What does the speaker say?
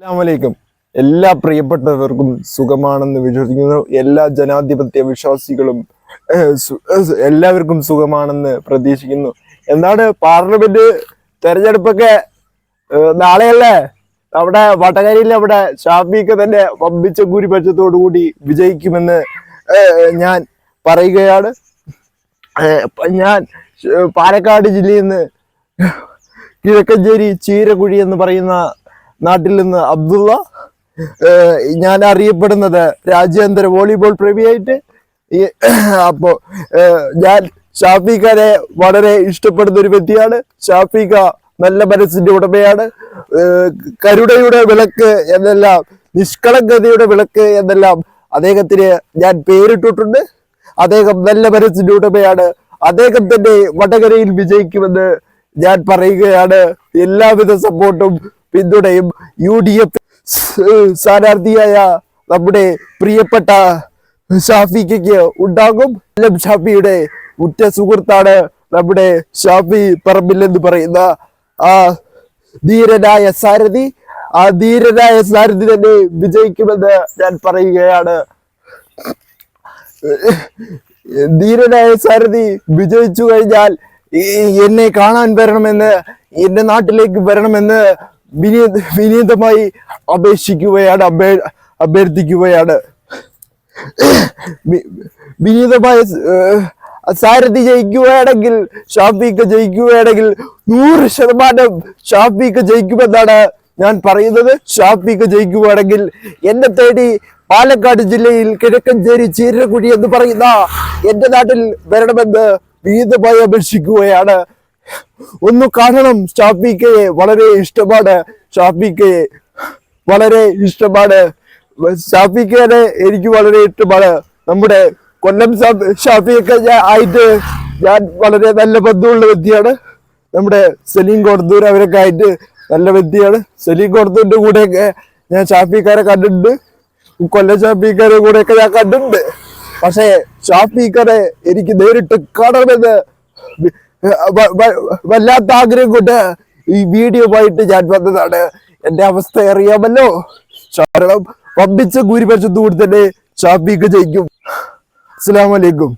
അസ്സലാമലൈക്കും. എല്ലാ പ്രിയപ്പെട്ടവർക്കും സുഖമാണെന്ന് വിശ്വസിക്കുന്നു. എല്ലാ ജനാധിപത്യ വിശ്വാസികളും എല്ലാവർക്കും സുഖമാണെന്ന് പ്രതീക്ഷിക്കുന്നു. എന്താണ് പാർലമെന്റ് തെരഞ്ഞെടുപ്പൊക്കെ നാളെയല്ലേ? അവിടെ വടകരയിൽ അവിടെ ഷാഫിക്ക് തന്നെ വമ്പിച്ച കൂടി വിജയിക്കുമെന്ന് ഞാൻ പറയുകയാണ്. ഞാൻ പാലക്കാട് ജില്ലയിൽ നിന്ന് കിഴക്കഞ്ചേരി ചീരകുഴി എന്ന് പറയുന്ന നാട്ടിൽ നിന്ന് അബ്ദുള്ള ഞാൻ അറിയപ്പെടുന്നത് രാജ്യാന്തര വോളിബോൾ പ്രേമിയായിട്ട്. അപ്പോ ഞാൻ ഷാഫിഖാനെ വളരെ ഇഷ്ടപ്പെടുന്ന ഒരു വ്യക്തിയാണ്. ഷാഫിഖ നല്ല മനസ്സിന്റെ ഉടമയാണ്. കരുടയുടെ വിളക്ക് എന്നെല്ലാം നിഷ്കളങ്കതയുടെ വിളക്ക് എന്നെല്ലാം അദ്ദേഹത്തിന് ഞാൻ പേരിട്ടിട്ടുണ്ട്. അദ്ദേഹം നല്ല മനസ്സിന്റെ ഉടമയാണ്. അദ്ദേഹം തന്നെ വടകരയിൽ വിജയിക്കുമെന്ന് ഞാൻ പറയുകയാണ്. എല്ലാവിധ സപ്പോർട്ടും പിന്തുണയും യു ഡി എഫ് സ്ഥാനാർത്ഥിയായ നമ്മുടെ പ്രിയപ്പെട്ട ഷാഫിക്ക് ഉണ്ടാകും. എല്ലാം ഷാഫിയുടെ ഉറ്റ സുഹൃത്താണ് നമ്മുടെ ഷാഫി പറമ്പിൽ എന്ന് പറയുന്ന ആ ധീരനായ സാരഥി. ആ ധീരനായ സാരഥി തന്നെ വിജയിക്കുമെന്ന് ഞാൻ പറയുകയാണ്. ധീരനായ സാരഥി വിജയിച്ചു കഴിഞ്ഞാൽ എന്നെ കാണാൻ വരണമെന്ന് എന്റെ നാട്ടിലേക്ക് വരണമെന്ന് വിനീത വിനീതമായി അപേക്ഷിക്കുകയാണ് അഭ്യ അഭ്യർത്ഥിക്കുകയാണ്. വിനീതമായ സാരഥി ജയിക്കുകയാണെങ്കിൽ ഷാഫിക്ക് ജയിക്കുകയാണെങ്കിൽ നൂറ് ശതമാനം ഷാഫിക്ക് ജയിക്കുമെന്നാണ് ഞാൻ പറയുന്നത്. ഷാഫിക്ക് ജയിക്കുകയാണെങ്കിൽ എന്നെ തേടി പാലക്കാട് ജില്ലയിൽ കിഴക്കഞ്ചേരി ചീരക്കുഴി എന്ന് പറയുന്ന എന്റെ നാട്ടിൽ വരണമെന്ന് വിനീതമായി അപേക്ഷിക്കുകയാണ്. ഒന്ന് കാണണം ഷാഫിക്കയെ വളരെ ഇഷ്ടമാണ് ഷാഫിക്കയെ വളരെ ഇഷ്ടമാണ്. ഷാഫിഖാനെ എനിക്ക് വളരെ ഇഷ്ടമാണ്. നമ്മുടെ കൊല്ലം ഷാഫി ഞാൻ ആയിട്ട് ഞാൻ വളരെ നല്ല ബന്ധമുള്ള വ്യക്തിയാണ്. നമ്മുടെ സലീം കൊടുത്തൂർ അവരൊക്കെ ആയിട്ട് നല്ല വ്യക്തിയാണ്. സലീം കൊടുത്തൂരിന്റെ കൂടെയൊക്കെ ഞാൻ ഷാഫിക്കാരെ കണ്ടിട്ടുണ്ട്. കൊല്ലം ഷാഫിക്കാരെ കൂടെയൊക്കെ ഞാൻ കണ്ടിട്ടുണ്ട്. പക്ഷേ ഷാഫിക്കാരെ എനിക്ക് നേരിട്ട് കാണണമെന്ന് വല്ലാത്ത ആഗ്രഹം കൊണ്ട് ഈ വീഡിയോ പോയിട്ട് ഞാൻ വന്നതാണ്. എന്റെ അവസ്ഥ അറിയാമല്ലോ? കാരണം വമ്പിച്ച ഭൂരിപക്ഷത്തോട് തന്നെ ഷാഫിക്ക് ജയിക്കും. അസ്സലാമലൈക്കും